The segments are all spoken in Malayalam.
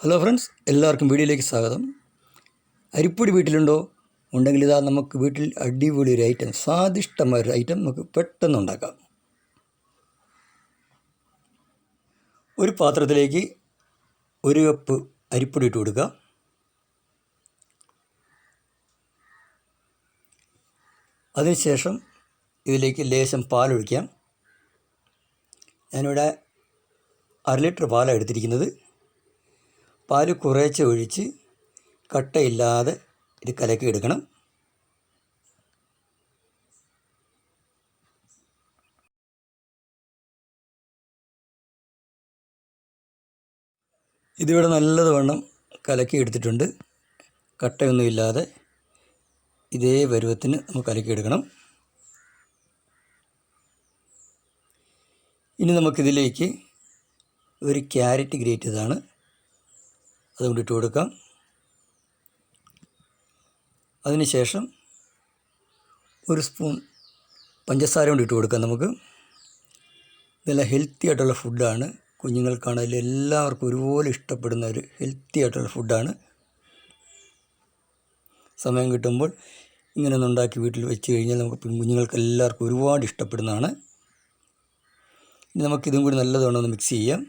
ഹലോ ഫ്രണ്ട്സ് എല്ലാവർക്കും വീഡിയോയിലേക്ക് സ്വാഗതം. അരിപ്പൊടി വീട്ടിലുണ്ടോ? ഉണ്ടെങ്കിൽ ഇതാ നമുക്ക് വീട്ടിൽ അടിപൊളി ഒരു ഐറ്റം സ്വാദിഷ്ടമായ ഒരു ഐറ്റം നമുക്ക് പെട്ടെന്ന് ഉണ്ടാക്കാം. ഒരു പാത്രത്തിലേക്ക് ഒരു കപ്പ് അരിപ്പൊടി ഇട്ട് കൊടുക്കുക. അതിനുശേഷം ഇതിലേക്ക് ലേശം പാലൊഴിക്കാം ഞാനിവിടെ അര ലിറ്റർ പാലാണ് എടുത്തിരിക്കുന്നത്. പാൽ കുറേശ്ശെ ഒഴിച്ച് കട്ടയില്ലാതെ ഇത് കലക്കി എടുക്കണം. ഇതിവിടെ നല്ലതുവണ്ണം കലക്കി എടുത്തിട്ടുണ്ട്. കട്ടയൊന്നുമില്ലാതെ ഇതേ പരുവത്തിന് നമുക്ക് കലക്കി എടുക്കണം. ഇനി നമുക്കിതിലേക്ക് ഒരു ക്യാരറ്റ് ഗ്രേറ്റ് ചെയ്തതാണ് അതുകൊണ്ട് ഇട്ട് കൊടുക്കാം അതിനുശേഷം ഒരു സ്പൂൺ പഞ്ചസാര കൊണ്ട് ഇട്ട് കൊടുക്കാം നമുക്ക്. ഇതെല്ലാം ഹെൽത്തി ആയിട്ടുള്ള ഫുഡാണ് കുഞ്ഞുങ്ങൾക്കാണെങ്കിലും എല്ലാവർക്കും ഒരുപോലെ ഇഷ്ടപ്പെടുന്ന ഒരു ഹെൽത്തി ആയിട്ടുള്ള ഫുഡാണ് സമയം കിട്ടുമ്പോൾ ഇങ്ങനെ ഉണ്ടാക്കി വീട്ടിൽ വെച്ച് കഴിഞ്ഞാൽ നമുക്ക് കുഞ്ഞുങ്ങൾക്ക് എല്ലാവർക്കും ഒരുപാട് ഇഷ്ടപ്പെടുന്നതാണ്. നമുക്കിതും കൂടി നല്ലതോണം മിക്സ് ചെയ്യാം.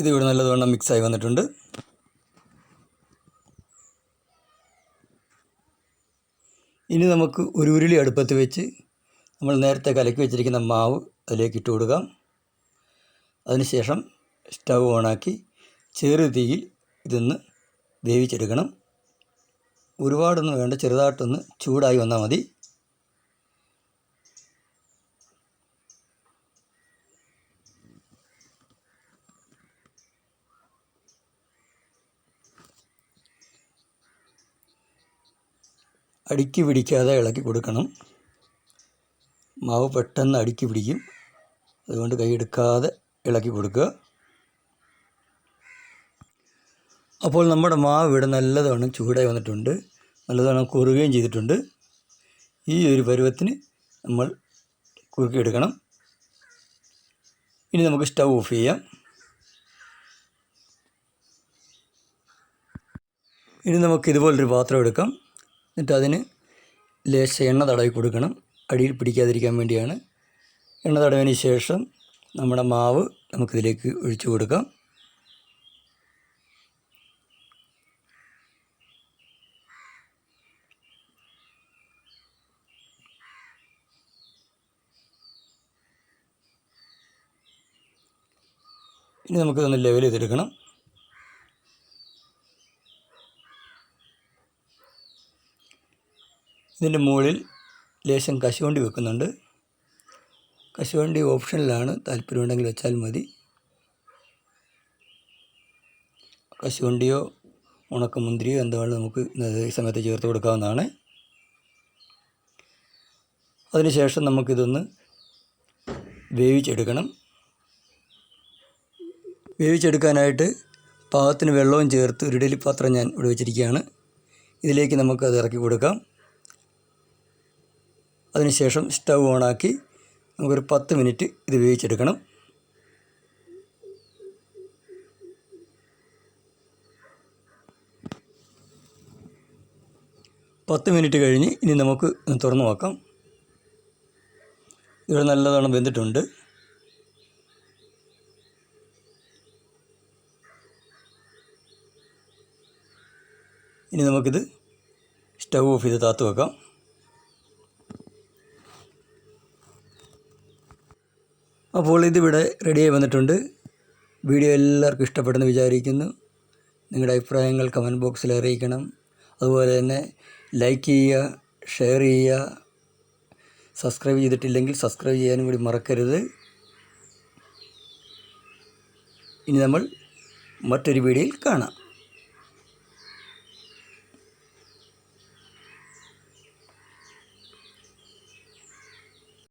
ഇത് ഇവിടെ നല്ലതുവണ്ണം മിക്സായി വന്നിട്ടുണ്ട്. ഇനി നമുക്ക് ഒരു ഉരുളി അടുപ്പത്ത് വെച്ച് നമ്മൾ നേരത്തെ കലക്കി വെച്ചിരിക്കുന്ന മാവ് അതിലേക്ക് ഇട്ട് കൊടുക്കാം. അതിനുശേഷം സ്റ്റവ് ഓണാക്കി ചെറു തീയിൽ ഇതൊന്ന് വേവിച്ചെടുക്കണം. ഒരുപാടൊന്നും വേണ്ട ചെറുതായിട്ടൊന്ന് ചൂടായി വന്നാൽ മതി. അടുക്കി പിടിക്കാതെ ഇളക്കി കൊടുക്കണം. മാവ് പെട്ടെന്ന് അടുക്കി പിടിക്കും. അതുകൊണ്ട് കൈയെടുക്കാതെ ഇളക്കി കൊടുക്കുക. അപ്പോൾ നമ്മുടെ മാവ് ഇവിടെ നല്ലതവണ്ണം ചൂടായി വന്നിട്ടുണ്ട്. നല്ലതവണ്ണം കുറുകയും ചെയ്തിട്ടുണ്ട്. ഈ ഒരു പരുവത്തിന് നമ്മൾ കുറുക്കിയെടുക്കണം. ഇനി നമുക്ക് സ്റ്റവ് ഓഫ് ചെയ്യാം. ഇനി നമുക്ക് ഇതുപോലൊരു പാത്രം എടുക്കാം. എന്നിട്ട് അതിന് ലേശ എണ്ണ തടവി കൊടുക്കണം. അടിയിൽ പിടിക്കാതിരിക്കാൻ വേണ്ടിയാണ്. എണ്ണ തടവിന് ശേഷം നമ്മുടെ മാവ് നമുക്കിതിലേക്ക് ഒഴിച്ചു കൊടുക്കാം. ഇനി നമുക്കിതൊന്ന് ലെവൽ ചെയ്തെടുക്കണം. ഇതിന്റെ മുകളിൽ ലേശം കശുവണ്ടി വെക്കുന്നുണ്ട്. കശുവണ്ടി ഓപ്ഷനിലാണ് താല്പര്യമുണ്ടെങ്കിൽ വെച്ചാൽ മതി. കശുവണ്ടിയോ ഉണക്കമുന്തിരിയോ എന്തുവാണ് നമുക്ക് ഈ സമയത്ത് ചേർത്ത് കൊടുക്കാവുന്നതാണ്. അതിനുശേഷം നമുക്കിതൊന്ന് വേവിച്ചെടുക്കണം. വേവിച്ചെടുക്കാനായിട്ട് പാകത്തിന് വെള്ളവും ചേർത്ത് ഒരു ഇഡലി പാത്രം ഞാൻ ഇവിടെ വെച്ചിരിക്കുകയാണ്. ഇതിലേക്ക് നമുക്കത് ഇറക്കി കൊടുക്കാം. അതിനുശേഷം സ്റ്റവ് ഓണാക്കി നമുക്കൊരു പത്ത് മിനിറ്റ് ഇത് വേവിച്ചെടുക്കണം. പത്ത് മിനിറ്റ് കഴിഞ്ഞ് ഇനി നമുക്ക് തുറന്നു നോക്കാം. ഇവിടെ നല്ലതോണം വെന്തിട്ടുണ്ട്. ഇനി നമുക്കിത് സ്റ്റൗ ഓഫ് ചെയ്ത് താത്തു വെക്കാം. അപ്പോൾ ഇതിവിടെ റെഡിയായി വന്നിട്ടുണ്ട്. വീഡിയോ എല്ലാവർക്കും ഇഷ്ടപ്പെട്ടെന്ന് വിചാരിക്കുന്നു. നിങ്ങളുടെ അഭിപ്രായങ്ങൾ കമന്റ് ബോക്സിൽ അറിയിക്കണം. അതുപോലെ തന്നെ ലൈക്ക് ചെയ്യുക ഷെയർ ചെയ്യുക സബ്സ്ക്രൈബ് ചെയ്തിട്ടില്ലെങ്കിൽ സബ്സ്ക്രൈബ് ചെയ്യാനും കൂടി മറക്കരുത്. ഇനി നമ്മൾ മറ്റൊരു വീഡിയോയിൽ കാണാം.